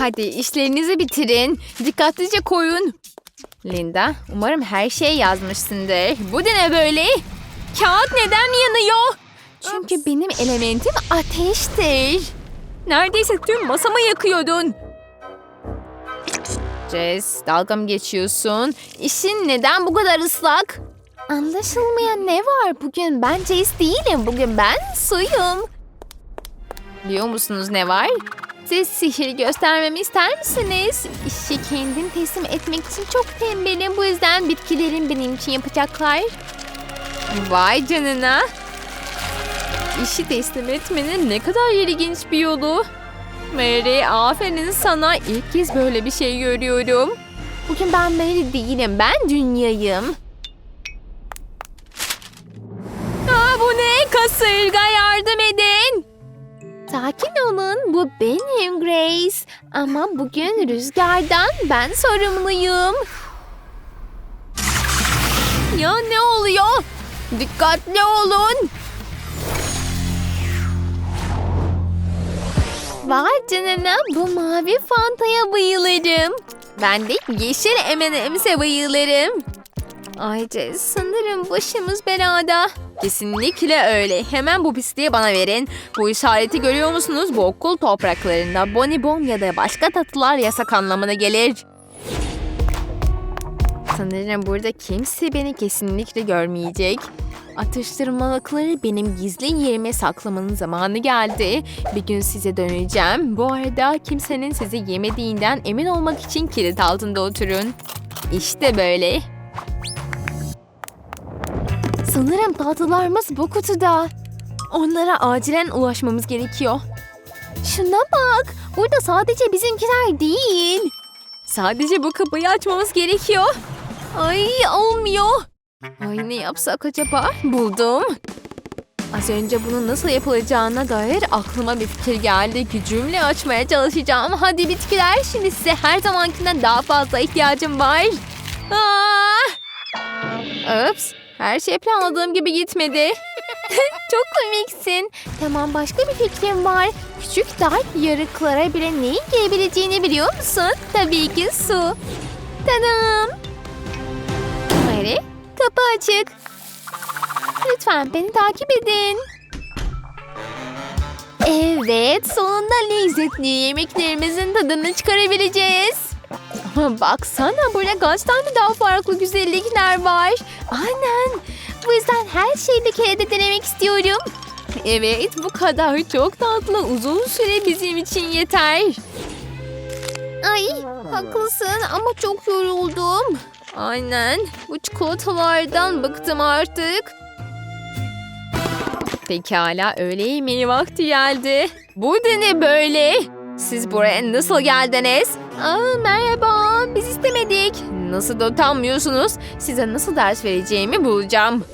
Hadi işlerinizi bitirin. Dikkatlice koyun. Linda, umarım her şeyi yazmışsındır. Bu da ne böyle? Kağıt neden yanıyor? Çünkü benim elementim ateştir. Neredeyse tüm masamı yakıyordun. Jess, dalga mı geçiyorsun? İşin neden bu kadar ıslak? Anlaşılmayan ne var? Bugün ben Jess değilim. Bugün ben suyum. Biliyor musunuz ne var? Siz sihir göstermemi ister misiniz? İşi kendim teslim etmek için çok tembelim. Bu yüzden bitkilerim benim için yapacaklar. Vay canına. İşi teslim etmenin ne kadar ilginç bir yolu. Mary aferin sana. İlk kez böyle bir şey görüyorum. Bugün ben Mary değilim. Ben dünyayım. Aa, bu ne? Kasırga yardım edin. Sakin olun. Bu benim Grace. Ama bugün rüzgardan ben sorumluyum. Ya ne oluyor? Dikkatli olun. Vay canına bu mavi fantaya bayılırım. Ben de yeşil M&M's'e bayılırım. Ayce sanırım başımız belada. Kesinlikle öyle. Hemen bu pisliği bana verin. Bu işareti görüyor musunuz? Bu okul topraklarında bonibon ya da başka tatlılar yasak anlamına gelir. Sanırım burada kimse beni kesinlikle görmeyecek. Atıştırmalıkları benim gizli yerime saklamanın zamanı geldi. Bir gün size döneceğim. Bu arada kimsenin sizi yemediğinden emin olmak için kilit altında oturun. İşte böyle. Sanırım tatlılarımız bu kutuda. Onlara acilen ulaşmamız gerekiyor. Şuna bak. Burada sadece bizimkiler değil. Sadece bu kapıyı açmamız gerekiyor. Ay olmuyor. Ay ne yapsak acaba? Buldum. Az önce bunun nasıl yapılacağına dair aklıma bir fikir geldi. Gücümle açmaya çalışacağım. Hadi bitkiler şimdi size her zamankinden daha fazla ihtiyacım var. Aa! Ups. Her şey planladığım gibi gitmedi. Çok komiksin. Tamam başka bir fikrim var. Küçük dar yarıklara bile neyin gelebileceğini biliyor musun? Tabii ki su. Tadam. Mary, kapı açık. Lütfen beni takip edin. Evet, sonunda lezzetli yemeklerimizin tadını çıkarabileceğiz. Baksana burada kaç tane daha farklı güzellikler var. Aynen. Bu yüzden her şeyi bir kere de denemek istiyorum. Evet, bu kadar çok tatlı. Uzun süre bizim için yeter. Ay, haklısın ama çok yoruldum. Aynen. Bu çikolatalardan bıktım artık. Pekala öğle yemeği vakti geldi. Bu da ne böyle? Siz buraya nasıl geldiniz? Aa, merhaba biz istemedik. Nasıl da utanmıyorsunuz? Size nasıl ders vereceğimi bulacağım.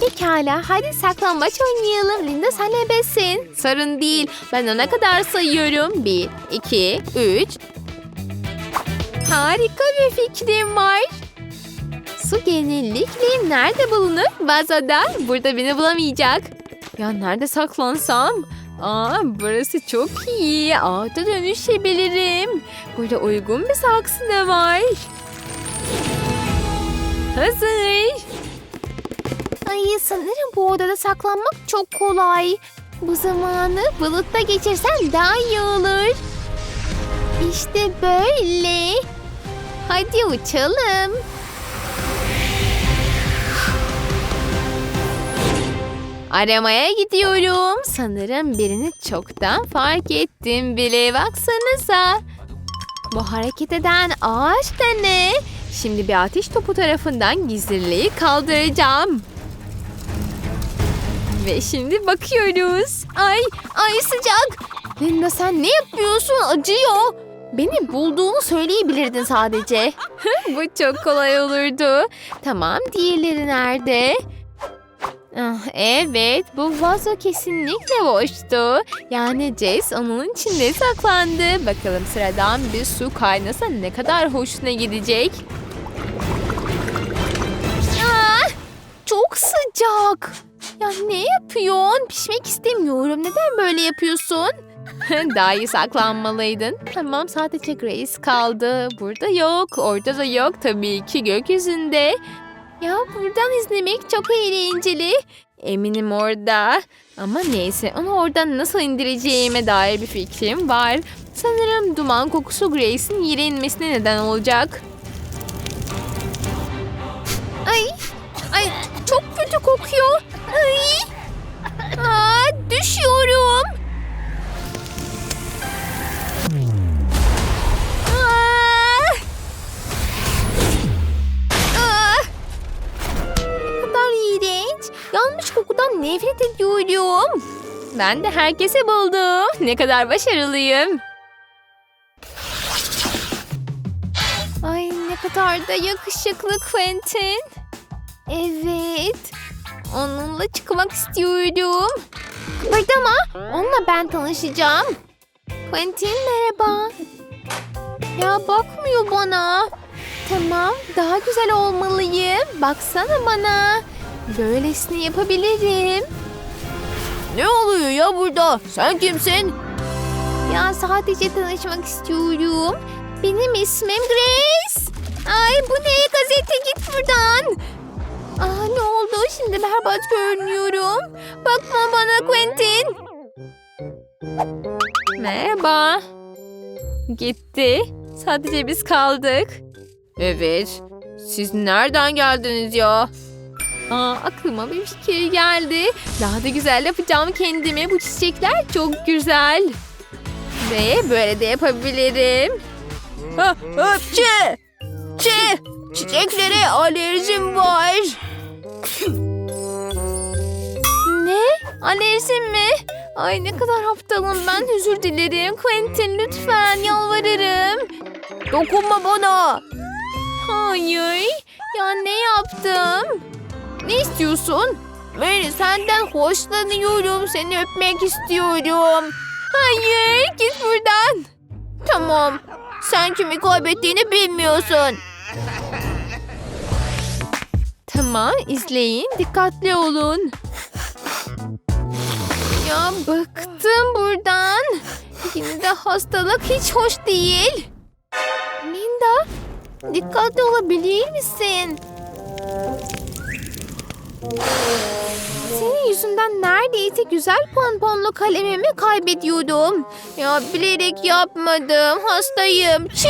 Pekala hadi saklambaç oynayalım. Linda sen ebesin. Sorun değil. Ben ona kadar sayıyorum. Bir, iki, üç. Harika bir fikrim var. Su genellikle nerede bulunur? Vazoda. Burada beni bulamayacak. Ya nerede saklansam? Aa, burası çok iyi. Ağda dönüşebilirim. Burada uygun bir saksı da var. Hazır. Ay sanırım bu odada saklanmak çok kolay. Bu zamanı bulutta geçirsem daha iyi olur. İşte böyle. Hadi uçalım. Aramaya gidiyorum. Sanırım birini çoktan fark ettim bile. Baksanıza. Bu hareket eden ağaç da ne? Şimdi bir ateş topu tarafından gizliliği kaldıracağım. Ve şimdi bakıyoruz. Ay, ay sıcak. Linda sen ne yapıyorsun? Acıyor. Beni bulduğunu söyleyebilirdin sadece. Bu çok kolay olurdu. Tamam, diğerleri nerede? Ah, evet, bu vazo kesinlikle boştu. Yani Jess onun içinde saklandı. Bakalım sıradan bir su kaynasa ne kadar hoşuna gidecek. Ah, çok sıcak. Ya ne yapıyorsun? Pişmek istemiyorum. Neden böyle yapıyorsun? Daha iyi saklanmalıydın. Tamam sadece Grace kaldı. Burada yok. Orada da yok. Tabii ki gökyüzünde. Ya buradan izlemek çok eğlenceli. Eminim orada. Ama neyse onu oradan nasıl indireceğime dair bir fikrim var. Sanırım duman kokusu Grace'in yere inmesine neden olacak. Ay, ay çok kötü kokuyor. Ay, aa, düşüyorum. Nefret ediyorum. Ben de herkese buldum. Ne kadar başarılıyım. Ay ne kadar da yakışıklı Quentin. Evet. Onunla çıkmak istiyorum. Kıpırdama. Onunla ben tanışacağım. Quentin merhaba. Ya bakmıyor bana. Tamam daha güzel olmalıyım. Baksana bana. Böylesini yapabilirim. Ne oluyor ya burada? Sen kimsin? Ya sadece tanışmak istiyorum. Benim ismim Grace. Ay bu ne gazete git buradan. Aa ne oldu şimdi berbat görünüyorum. Bakma bana Quentin. Merhaba. Gitti. Sadece biz kaldık. Evet. Siz nereden geldiniz ya? Aa, aklıma bir fikir geldi. Daha da güzel yapacağım kendime. Bu çiçekler çok güzel. Ve böyle de yapabilirim. Çi! Çi! Çiçeklere alerjim var. ne? Alerjim mi? Ay ne kadar aptalım ben özür dilerim. Quentin lütfen yalvarırım. Dokunma bana. Hayır. Ya ne yaptım? Ne istiyorsun? Ben senden hoşlanıyorum. Seni öpmek istiyorum. Hayır git buradan. Tamam. Sen kimi kaybettiğini bilmiyorsun. Tamam izleyin. Dikkatli olun. Ya bıktım buradan. Yine de hastalık hiç hoş değil. Linda dikkatli olabilir misin? Senin yüzünden neredeyse güzel pomponlu kalemimi kaybediyordum. Ya bilerek yapmadım. Hastayım. Çi!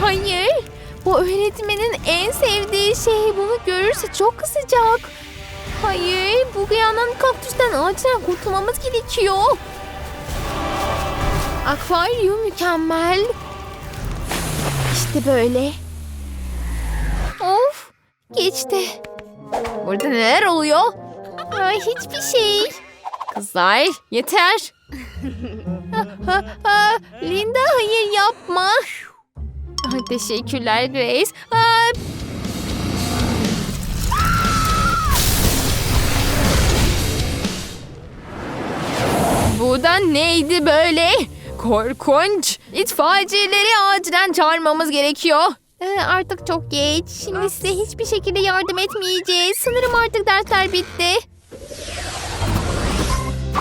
Hayır. Bu öğretmenin en sevdiği şey bunu görürse çok kızacak. Hayır. Bu yanan kaktüsten acilen kurtulmamız gerekiyor. Akvaryum mükemmel. İşte böyle. Geçti. Burada neler oluyor? Ay hiçbir şey. Kızlar yeter. Ha, ha, ha. Linda hayır yapma. Ay, teşekkürler Grace. Aa, Bu da neydi böyle? Korkunç. İtfaiyecileri acilen çağırmamız gerekiyor. Ee, artık çok geç. Şimdi size hiçbir şekilde yardım etmeyeceğiz. Sanırım artık dersler bitti.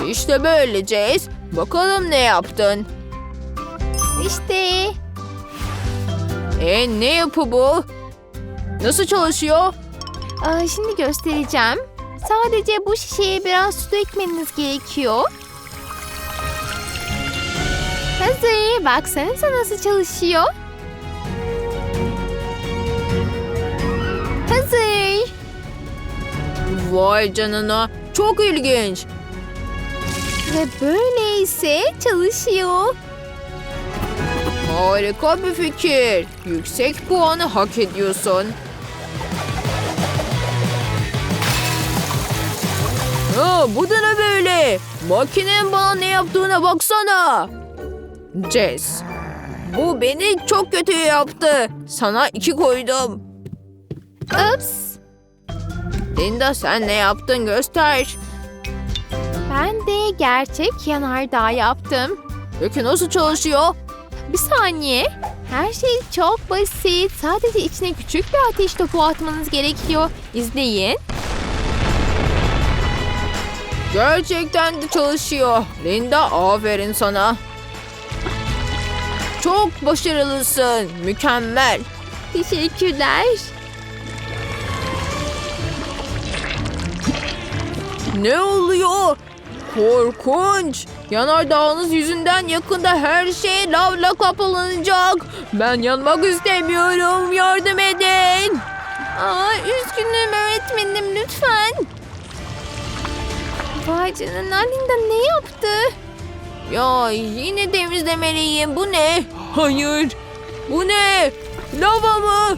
İşte böyleceğiz. Bakalım ne yaptın? İşte. E ne yapı bu? Nasıl çalışıyor? Aa, şimdi göstereceğim. Sadece bu şişeye biraz su ekmeniz gerekiyor. Hazır. Baksanıza nasıl çalışıyor. Vay canına. Çok ilginç. Ve böyleyse çalışıyor. Harika bir fikir. Yüksek puanı hak ediyorsun. Aa, bu da ne böyle? Makinenin bana ne yaptığına baksana. Jess, bu beni çok kötü yaptı. Sana iki koydum. Ups. Linda sen ne yaptın göster. Ben de gerçek yanardağ yaptım. Peki nasıl çalışıyor? Bir saniye. Her şey çok basit. Sadece içine küçük bir ateş topu atmanız gerekiyor. İzleyin. Gerçekten de çalışıyor. Linda aferin sana. Çok başarılısın. Mükemmel. Teşekkürler. Ne oluyor? Korkunç. Yanardağınız yüzünden yakında her şey lavla kapalanacak. Ben yanmak istemiyorum. Yardım edin. Aa, üzgünüm öğretmenim lütfen. Vay canına Linda ne yaptı? Ya yine temizlemeliyim. Bu ne? Hayır. Bu ne? Lava mı?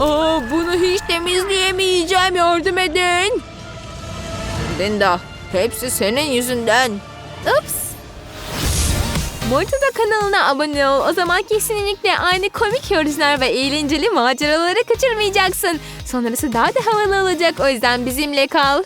Aa, bunu hiç temizleyemeyeceğim. Yardım edin. Linda, hepsi senin yüzünden. Ups. Mortada kanalına abone ol. O zaman kesinlikle aynı komik yorumlar ve eğlenceli maceraları kaçırmayacaksın. Sonrası daha da havalı olacak. O yüzden bizimle kal.